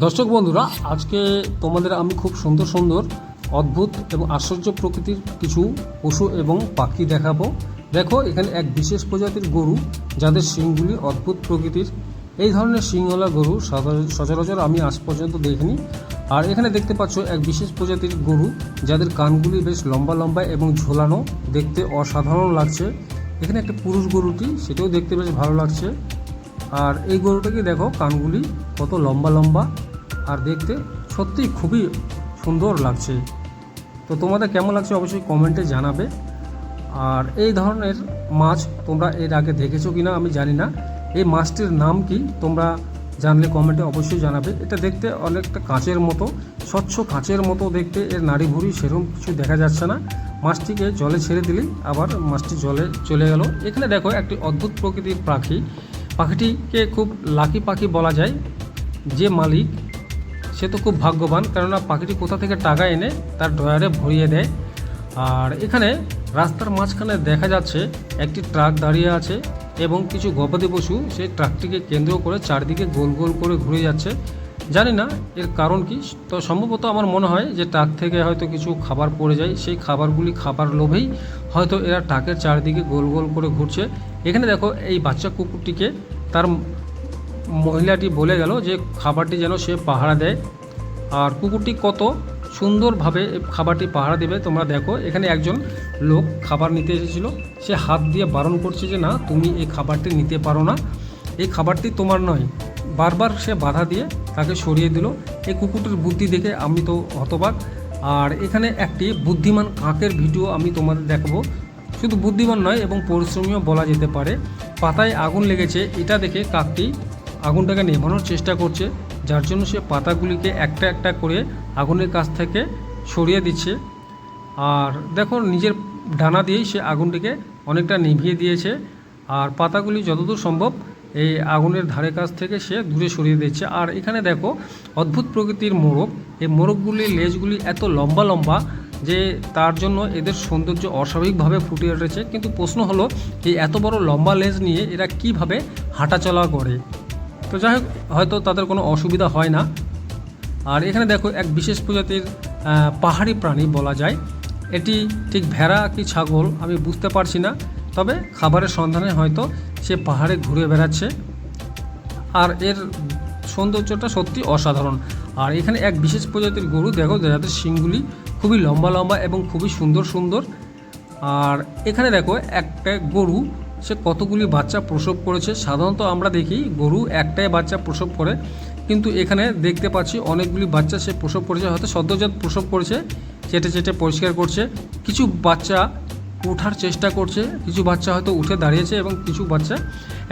দর্শক বন্ধুরা, আজকে তোমাদের আমি খুব সুন্দর সুন্দর অদ্ভুত এবং আশ্চর্য প্রকৃতির কিছু পশু এবং পাখি দেখাবো। দেখো, এখানে এক বিশেষ প্রজাতির গরু, যাদের শিংগুলি অদ্ভুত প্রকৃতির। এই ধরনের শিংওয়ালা গরু সচরাচর আমি আজ পর্যন্ত দেখিনি। আর এখানে দেখতে পাচ্ছ এক বিশেষ প্রজাতির গরু, যাদের কানগুলি বেশ লম্বা লম্বা এবং ঝোলানো। দেখতে অসাধারণ লাগছে। এখানে একটা পুরুষ গরুটি, সেটাও দেখতে বেশ ভালো লাগছে। আর এই গরুটাকে দেখো, কানগুলি কত লম্বা লম্বা, আর দেখতে সত্যিই খুবই সুন্দর লাগছে। তো তোমাদের কেমন লাগছে অবশ্যই কমেন্টে জানাবে। আর এই ধরনের মাছ তোমরা এর আগে দেখেছ কিনা আমি জানি না। এই মাছটির নাম কি তোমরা জানলে কমেন্টে অবশ্যই জানাবে। এটা দেখতে অনেকটা কাঁচের মতো, স্বচ্ছ কাঁচের মতো দেখতে, এর নাড়ি ভুড়ি সেরকম কিছু দেখা যাচ্ছে না। মাছটিকে জলে ছেড়ে দিলেই আবার মাছটি জলে চলে গেল। এখানে দেখো একটি অদ্ভুত প্রকৃতির পাখি। পাখিটিকে খুব লাকি পাখি বলা যায়। যে মালিক, সে তো খুব ভাগ্যবান, কেননা পাখিটি কোথা থেকে টাকা এনে তার ড্রয়ারে ভরিয়ে দেয়। আর এখানে রাস্তার মাঝখানে দেখা যাচ্ছে, একটি ট্রাক দাঁড়িয়ে আছে এবং কিছু গবাদি পশু সেই ট্রাকটিকে কেন্দ্র করে চারদিকে গোল গোল করে ঘুরে যাচ্ছে। জানি না, এর কারণ কি? তো সম্ভবত আমার মনে হয় যে ট্রাক থেকে হয়তো কিছু খাবার পড়ে যায়। সেই খাবারগুলি খাবার লোভেই হয়তো এরা টাকের চারদিকে গোল গোল করে ঘুরছে। এখানে দেখো, এই বাচ্চা কুকুরটিকে তার মহিলাটি বলে গেল যে খাবারটি যেন সে পাহারা দেয়। আর কুকুরটি কত সুন্দরভাবে খাবারটি পাহারা দেবে, তোমরা দেখো। এখানে একজন লোক খাবার নিতে এসেছিল। সে হাত দিয়ে বারণ করছে যে, না, তুমি এই খাবারটি নিতে পারো না। এই খাবারটি তোমার নয়। বারবার সে বাধা দিয়ে তাকে সরিয়ে দিল। এই কুকুরটির বুদ্ধি দেখে আমি তো হতবাক। আর এখানে একটি বুদ্ধিমান কাকের ভিডিও আমি তোমাদের দেখাবো। শুধু বুদ্ধিমান নয়, এবং পরিশ্রমীও বলা যেতে পারে। পাতায় আগুন লেগেছে, এটা দেখে কাকটি আগুনটাকে নেভানোর চেষ্টা করছে, যার জন্য সে পাতাগুলিকে একটা একটা করে আগুনের কাছ থেকে সরিয়ে দিচ্ছে। আর দেখো, নিজের ডানা দিয়েই সে আগুনটিকে অনেকটা নিভিয়ে দিয়েছে। আর পাতাগুলি যতদূর সম্ভব এই আগুনের ধারে কাছ থেকে সে দূরে সরিয়ে দিচ্ছে আর এখানে দেখো, অদ্ভুত প্রকৃতির মোরগ এই মোরগগুলির লেজগুলি এত লম্বা লম্বা যে তার জন্য এদের সৌন্দর্য অস্বাভাবিকভাবে ফুটে উঠেছে। কিন্তু প্রশ্ন হলো, এই এত বড় লম্বা লেজ নিয়ে এরা কীভাবে হাঁটাচলা করে? তো যাই হোক, হয়তো তাদের কোনো অসুবিধা হয় না। আর এখানে দেখো, এক বিশেষ প্রজাতির পাহাড়ি প্রাণী বলা যায়। এটি ঠিক ভেড়া কি ছাগল আমি বুঝতে পারছি না। তবে খাবারের সন্ধানে হয়তো সে পাহাড়ে ঘুরে বেড়াচ্ছে। আর এর সৌন্দর্যটা সত্যি অসাধারণ। আর এখানে এক বিশেষ প্রজাতির গরু, দেখো, যাদের শিংগুলি খুবই লম্বা লম্বা এবং খুবই সুন্দর সুন্দর। আর এখানে দেখো, একটা গরু, সে কতগুলি বাচ্চা প্রসব করেছে। সাধারণত আমরা দেখি গরু একটাই বাচ্চা প্রসব করে, কিন্তু এখানে দেখতে পাচ্ছি অনেকগুলি বাচ্চা সে প্রসব করেছে, হয়তো সদ্যজাত প্রসব করেছে, চেটে চেটে পরিষ্কার করছে। কিছু বাচ্চা ওঠার চেষ্টা করছে। কিছু বাচ্চা হয়তো উঠে দাঁড়িয়েছে এবং কিছু বাচ্চা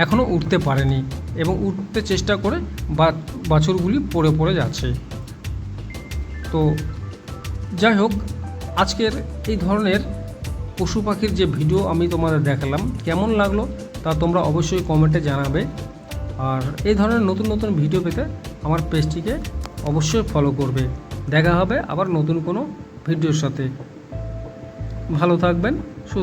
এখনও উঠতে পারেনি এবং উঠতে চেষ্টা করে বাছুরগুলি পড়ে পড়ে যাচ্ছে। তো যাই হোক, আজকের এই ধরনের পশু পাখির যে ভিডিও আমি তোমাদের দেখালাম, কেমন লাগল তা তোমরা অবশ্যই কমেন্টে জানাবে। আর এই ধরনের নতুন নতুন ভিডিও পেতে আমার পেজটিকে অবশ্যই ফলো করবে। দেখা হবে আবার নতুন কোনো ভিডিওর সাথে। ভালো থাকবেন সুস্থ